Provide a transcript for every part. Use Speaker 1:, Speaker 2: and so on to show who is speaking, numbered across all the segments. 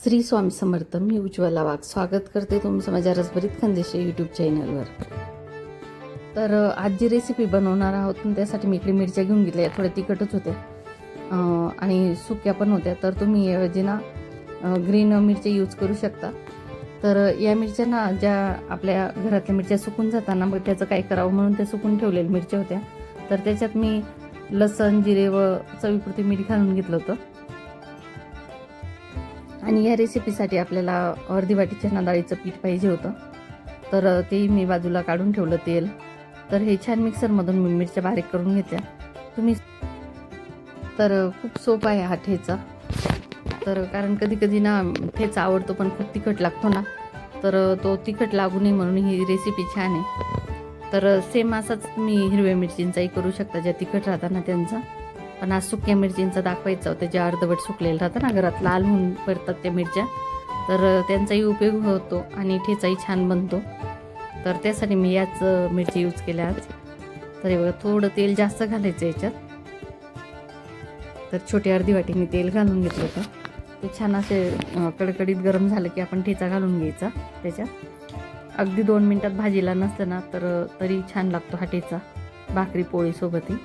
Speaker 1: श्री स्वामी समर्थ मी उज्ज्वला वाघ. स्वागत करते तुमचं माझ्या रसभरीत खंदेशी यूट्यूब चॅनलवर तर आजची आज जी रेसिपी बनवणार आहोत त्यासाठी मी इकडे मिरच्या घेऊन घेतल्या थोड्या तिखटच होत्या. आणि सुक्या पण होत्या. तर तुम्ही ऐवजी ना ग्रीन मिरच्या यूज करू शकता. तर या मिरच्या ना ज्या आपल्या घरातल्या मिरच्या सुकून जाताना मग त्याचं काय करावं म्हणून त्या सुकून ठेवलेल्या मिरच्या होत्या. तर त्याच्यात मी लसण जिरे व चवीपुरती मीठ घालून घेतलं होतं. आणि या रेसिपीसाठी आपल्याला अर्धी वाटी चना डाळीचं पीठ पाहिजे होतं. तर ते मी बाजूला काढून ठेवलं तेल. तर हे छान मिक्सरमधून मी मिरच्या बारीक करून घेतल्या. तुम्ही तर खूप सोपं आहे हा ठेचा. तर कारण कधी कधी ना ठेचा आवडतो पण खूप तिखट लागतो ना. तर तो तिखट लागू नये म्हणून ही रेसिपी छान आहे. तर सेम असाच तुम्ही हिरव्या मिरचींचाही करू शकता ज्या तिखट राहतात ना त्यांचा. पण आज सुक्या मिरचींचं दाखवायचं होतं ज्या अर्धवट सुकलेलं राहतं ना घरात लाल होऊन पडतात त्या मिरच्या. तर त्यांचाही उपयोग होतो आणि ठेचाही छान बनतो. तर त्यासाठी मी याच मिरची यूज केल्या आज. तर हे बघा थोडं तेल जास्त घालायचं याच्यात. तर छोटी अर्धी वाटी मी तेल घालून घेतलं होतं. ते छान असे कडकडीत गरम झालं की आपण ठेचा घालून घ्यायचा त्याच्यात. अगदी दोन मिनटात भाजीला नसतं ना तर तरी छान लागतो हा ठेचा. भाकरी पोळीसोबतही.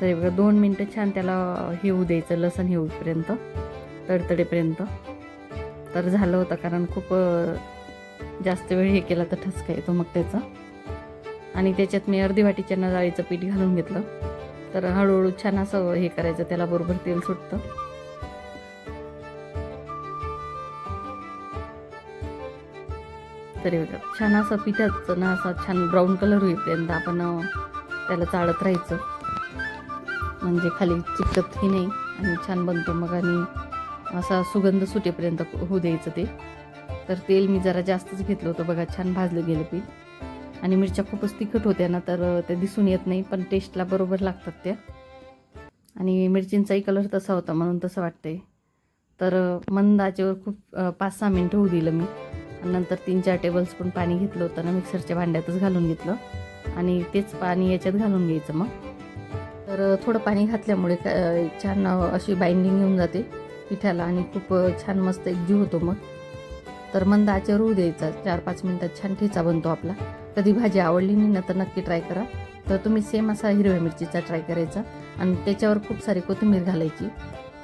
Speaker 1: तर हे बघा दोन मिनटं छान त्याला हे होऊ द्यायचं लसण हे होईपर्यंत तडतडेपर्यंत. तर झालं होतं कारण खूप जास्त वेळ हे केला तर ठसका येतो मग त्याचा. आणि त्याच्यात मी अर्धी वाटी चना डाळीचं पीठ घालून घेतलं. तर हळूहळू छान असं हे करायचं त्याला बरोबर तेल सुटतं. तरी बघा छान असं पिठाचं ना असा छान ब्राऊन कलर होईपर्यंत आपण त्याला चाळत राहायचं. म्हणजे खाली चिकटतही नाही आणि छान बनतो. मग आणि असा सुगंध सुटेपर्यंत होऊ द्यायचं ते. तर तेल मी जरा जास्तच घेतलं होतं बघा छान भाजलं गेलं पीठ. आणि मिरच्या खूपच तिखट होत्या ना तर ते दिसून येत नाही पण टेस्टला बरोबर लागतात त्या. आणि मिरचींचाही कलर तसा होता म्हणून तसं वाटतंय. तर मंद आचेवर खूप पाच सहा मिनटं होऊ दिलं मी. आणि नंतर तीन चार टेबल स्पून पाणी घेतलं होतं ना मिक्सरच्या भांड्यातच घालून घेतलं. आणि तेच पाणी याच्यात घालून घ्यायचं मग. तर थोडं पाणी घातल्यामुळे छान अशी बाइंडिंग येऊन जाते पिठाला आणि खूप छान मस्त एकजीव होतो मग. तर मंद आचार होऊ द्यायचा. चार पाच मिनटात छान ठेचा बनतो आपला. कधी भाजी आवडली नाही ना तर नक्की ट्राय करा. तर तुम्ही सेम असा हिरव्या मिरचीचा ट्राय करायचा. आणि त्याच्यावर खूप सारी कोथिंबीर घालायची.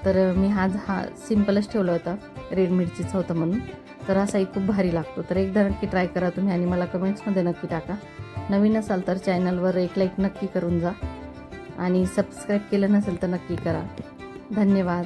Speaker 1: तर मी आज हा सिम्पलच ठेवला होता. रेड मिरचीचा होता म्हणून. तर असाही खूप भारी लागतो. तर एकदा नक्की ट्राय करा तुम्ही आणि मला कमेंट्समध्ये नक्की टाका. नवीन असाल तर चॅनलवर एक लाईक नक्की करून जा. आणि सबस्क्राईब केलं नसेल तर नक्की करा. धन्यवाद.